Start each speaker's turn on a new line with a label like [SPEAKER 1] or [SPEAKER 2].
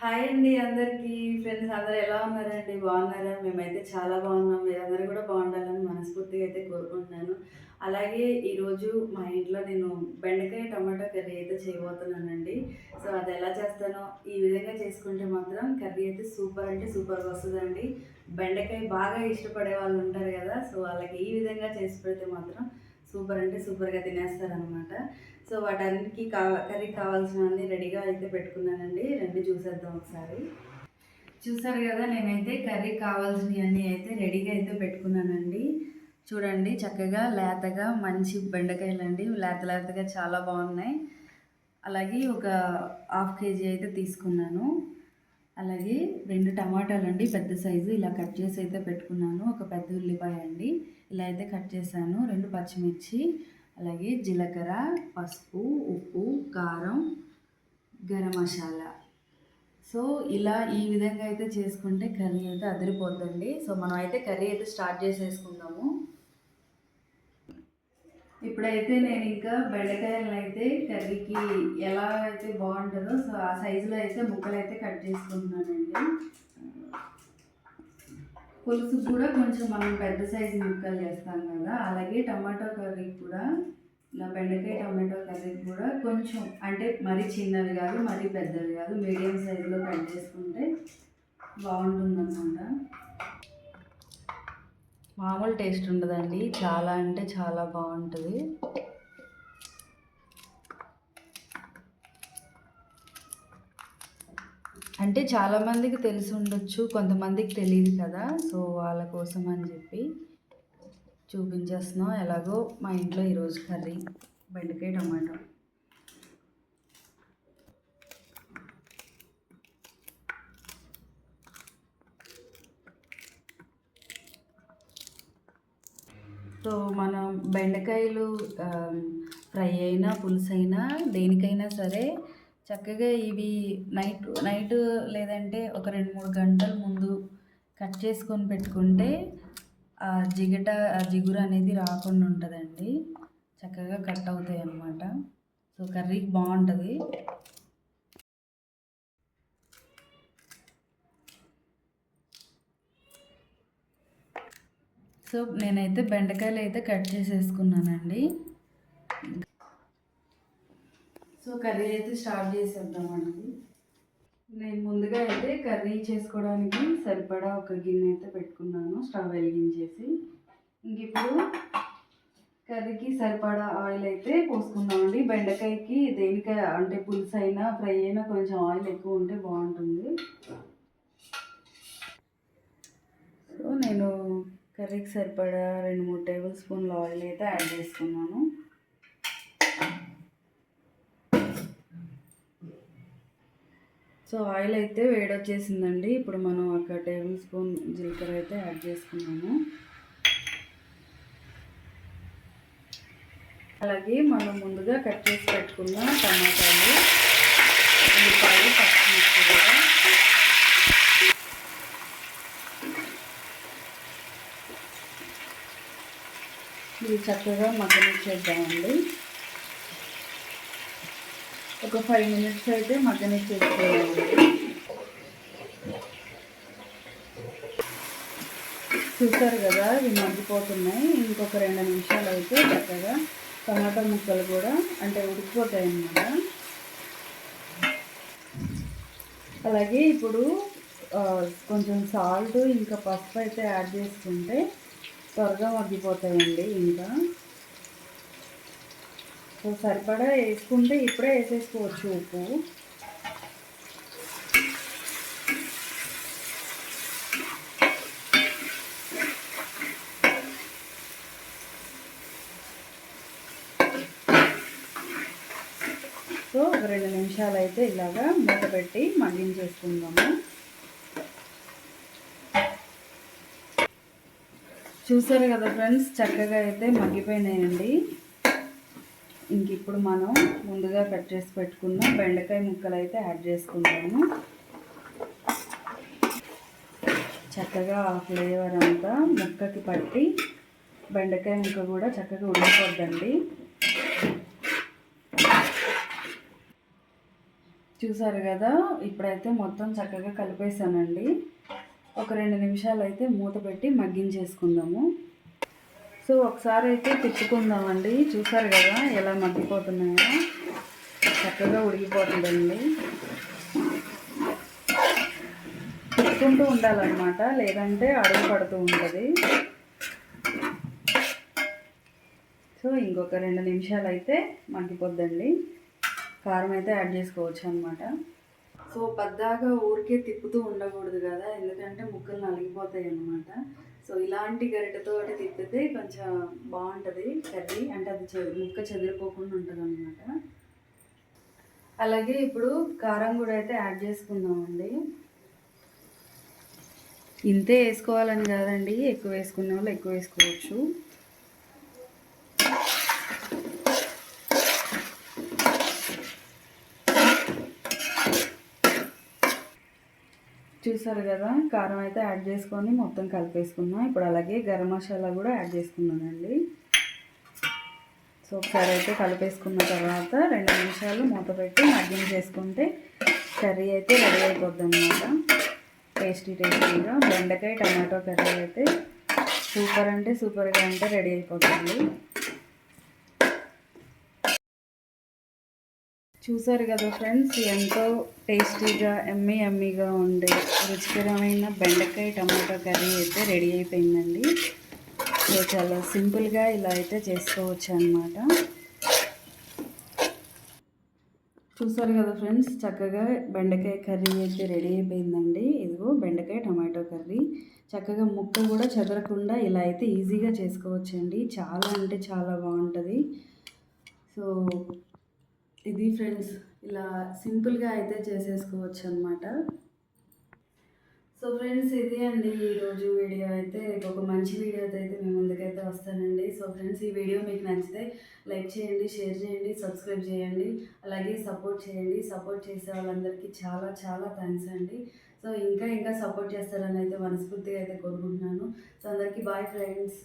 [SPEAKER 1] Hi అండి అందరికీ. Friends అందరూ ఎలా ఉన్నారండి? బాగున్నారా? మేమైతే చాలా బాగున్నాం. మీరందరూ కూడా బాగుండాలని మనస్ఫూర్తిగా అయితే కోరుకుంటున్నాను. అలాగే ఈరోజు మా ఇంట్లో నేను బెండకాయ టమాటా కర్రీ అయితే చేయబోతున్నానండి. సో అది ఎలా చేస్తానో ఈ విధంగా చేసుకుంటే మాత్రం కర్రీ అయితే సూపర్ అంటే సూపర్గా వస్తుందండి. బెండకాయ బాగా ఇష్టపడే వాళ్ళు ఉంటారు కదా సో వాళ్ళకి ఈ విధంగా చేసి పెడితే మాత్రం సూపర్ అంటే సూపర్గా తినేస్తారనమాట సో వాటన్నిటికి కా కర్రీ కావాల్సినవన్నీ రెడీగా అయితే పెట్టుకున్నానండి. రండి చూసేద్దాం ఒకసారి. చూసారు కదా నేనైతే కర్రీ కావాల్సినవన్నీ అయితే రెడీగా అయితే పెట్టుకున్నానండి. చూడండి చక్కగా లేతగా మంచి బెండకాయలు అండి లేత లేతగా చాలా బాగున్నాయి. అలాగే ఒక హాఫ్ కేజీ అయితే తీసుకున్నాను. అలాగే రెండు టమాటాలు అండి పెద్ద సైజు. ఇలా కట్ చేసి అయితే పెట్టుకున్నాను. ఒక పెద్ద ఉల్లిపాయ అండి. ఇలా అయితే కట్ చేశాను. రెండు పచ్చిమిర్చి అలాగే జీలకర్ర పసుపు ఉప్పు కారం గరం మసాలా. సో ఇలా ఈ విధంగా అయితే చేసుకుంటే కర్రీ అయితే అదిరిపోద్దండి. సో మనం అయితే కర్రీ అయితే స్టార్ట్ చేసేసుకుందాము. ఇప్పుడైతే నేను ఇంకా బెండకాయలను అయితే కర్రీకి ఎలా అయితే బాగుంటుందో సో ఆ సైజులో అయితే ముక్కలు అయితే కట్ చేసుకుంటున్నానండి. పులుసు కూడా కొంచెం మనం పెద్ద సైజు ముక్కలు చేస్తాం కదా అలాగే టమాటో కర్రీ కూడా ఇలా బెండకాయ టమాటో కర్రీ కూడా కొంచెం అంటే మరీ చిన్నవి కాదు మరీ పెద్దవి కాదు మీడియం సైజులో కట్ చేసుకుంటే బాగుంటుంది మామూలు టేస్ట్ ఉండదండి. చాలా అంటే చాలా బాగుంటుంది. అంటే చాలామందికి తెలిసి ఉండొచ్చు కొంతమందికి తెలియదు కదా. సో వాళ్ళ కోసం అని చెప్పి చూపించేస్తున్నాం. ఎలాగో మా ఇంట్లో ఈరోజు కర్రీ బెండకాయ టమాటో. సో మనం బెండకాయలు ఫ్రై అయినా పులుసు అయినా దేనికైనా సరే చక్కగా ఇవి నైట్ నైట్ లేదంటే ఒక రెండు మూడు గంటల ముందు కట్ చేసుకొని పెట్టుకుంటే ఆ జిగట ఆ జిగురు అనేది రాకుండా ఉంటుందండి. చక్కగా కట్ అవుతాయి అన్నమాట సో కర్రీకి బాగుంటుంది. సో నేనైతే బెండకాయలు అయితే కట్ చేసేసుకున్నానండి. సో కర్రీ అయితే స్టార్ట్ చేసేద్దామండి నేను ముందుగా అయితే కర్రీ చేసుకోవడానికి సరిపడా ఒక గిన్నె అయితే పెట్టుకున్నాను స్టవ్ వెలిగించేసి. ఇంక ఇప్పుడు కర్రీకి సరిపడా ఆయిల్ అయితే పోసుకుందామండి. బెండకాయకి దేనికై అంటే పులుసు అయినా ఫ్రై అయినా కొంచెం ఆయిల్ ఎక్కువ ఉంటే బాగుంటుంది. సో నేను కర్రీకి సరిపడా రెండు మూడు టేబుల్ స్పూన్ల ఆయిల్ అయితే యాడ్ చేసుకున్నాను. సో ఆయిల్ అయితే వేడొచ్చేసిందండి. ఇప్పుడు మనం ఒక టేబుల్ స్పూన్ జీలకర్ర అయితే యాడ్ చేసుకున్నాము. అలాగే మనం ముందుగా కట్ చేసి పెట్టుకున్న టమాటాలు ఉల్లిపాయలు పచ్చిమిర్చి కూడా ఇది చక్కగా మగ్గనిచ్చేద్దామండి. ఒక ఫైవ్ మినిట్స్ అయితే మగ్గనిచ్చేసుకోవాలండి చూసారు కదా ఇవి మగ్గిపోతున్నాయి. ఇంకొక రెండు నిమిషాలు అయితే చక్కగా టమాటా ముక్కలు కూడా అంటే ఉడికిపోతాయి అన్నమాట అలాగే ఇప్పుడు కొంచెం సాల్ట్ ఇంకా పసుపు అయితే యాడ్ చేసుకుంటే త్వరగా మగ్గిపోతాయండి ఇంకా. సో సరిపడా వేసుకుంటే ఇప్పుడే వేసేసుకోవచ్చు ఉప్పు. సో ఒక రెండు నిమిషాలు అయితే ఇలాగా మూత పెట్టి మగ్గించేసుకుందాము. చూసారు కదా ఫ్రెండ్స్ చక్కగా అయితే మగ్గిపోయినాయండి. ఇంక ఇప్పుడు మనం ముందుగా కట్ చేసి పెట్టుకున్న బెండకాయ ముక్కలు అయితే యాడ్ చేసుకుంటాము చక్కగా ఆ ఫ్లేవర్ అంతా ముక్కకి పట్టి బెండకాయ ముక్క కూడా చక్కగా ఉడికిపోద్దండి. చూసారు కదా ఇప్పుడైతే మొత్తం చక్కగా కలిపేసానండి ఒక రెండు నిమిషాలు అయితే మూత పెట్టి మగ్గించేసుకుందాము. సో ఒకసారి అయితే తిప్పుకుందామండి. చూసారు కదా ఎలా మగ్గిపోతున్నాయో. చక్కగా ఉడికిపోతుందండి. తిప్పుకుంటూ ఉండాలన్నమాట. లేదంటే అడుగు పడుతూ ఉంటుంది. సో ఇంకొక రెండు నిమిషాలు అయితే మగ్గిపోద్దండి. కారం అయితే యాడ్ చేసుకోవచ్చు అనమాట సో పద్దాగా ఊరికే తిప్పుతూ ఉండకూడదు కదా ఎందుకంటే ముక్కలు నలిగిపోతాయి అన్నమాట సో ఇలాంటి గరిటెతో తిప్పితే కొంచెం బాగుంటుంది కర్రీ అంటే అది చె ముక్క చెదిరిపోకుండా ఉంటుంది అనమాట అలాగే ఇప్పుడు కారం కూడా అయితే యాడ్ చేసుకుందామండి. ఇంతే వేసుకోవాలని కాదండి ఎక్కువ వేసుకున్న వాళ్ళు ఎక్కువ వేసుకోవచ్చు. చూసారు కదా కారం అయితే యాడ్ చేసుకొని మొత్తం కలిపేసుకున్నాం ఇప్పుడు అలాగే గరం మసాలా కూడా యాడ్ చేసుకున్నానండి సో ఒకసారి అయితే కలిపేసుకున్న తర్వాత రెండు నిమిషాలు మూత పెట్టి మద్యం చేసుకుంటే కర్రీ అయితే రెడీ అయిపోద్ది అనమాట టేస్టీ టేస్టీగా బెండకాయ టమాటో కర్రీ అయితే సూపర్ అంటే సూపర్గా అంటే రెడీ అయిపోతుంది. చూసారు కదా ఫ్రెండ్స్ ఎంతో టేస్టీగా ఎమ్మీ ఎమ్మిగా ఉండే రుచికరమైన బెండకాయ టమాటో కర్రీ అయితే రెడీ అయిపోయిందండి. సో చాలా సింపుల్గా ఇలా అయితే చేసుకోవచ్చు అనమాట చూసారు కదా ఫ్రెండ్స్ చక్కగా బెండకాయ కర్రీ అయితే రెడీ అయిపోయిందండి. ఇదిగో బెండకాయ టమాటో కర్రీ. చక్కగా ముక్క కూడా చెదరకుండా ఇలా అయితే ఈజీగా చేసుకోవచ్చండి. చాలా అంటే చాలా బాగుంటుంది. సో ఇది ఫ్రెండ్స్ ఇలా సింపుల్గా అయితే చేసేసుకోవచ్చు అనమాట సో ఫ్రెండ్స్ ఇది అండి ఈరోజు వీడియో అయితే. రేపు ఒక మంచి వీడియోతో అయితే మేము ముందుకైతే వస్తానండి. సో ఫ్రెండ్స్ ఈ వీడియో మీకు నచ్చితే లైక్ చేయండి షేర్ చేయండి సబ్స్క్రైబ్ చేయండి అలాగే సపోర్ట్ చేయండి. సపోర్ట్ చేసే వాళ్ళందరికీ చాలా చాలా థ్యాంక్స్ అండి. సో ఇంకా ఇంకా సపోర్ట్ చేస్తారని అయితే మనస్ఫూర్తిగా అయితే కోరుకుంటున్నాను. సో అందరికీ బాయ్ ఫ్రెండ్స్.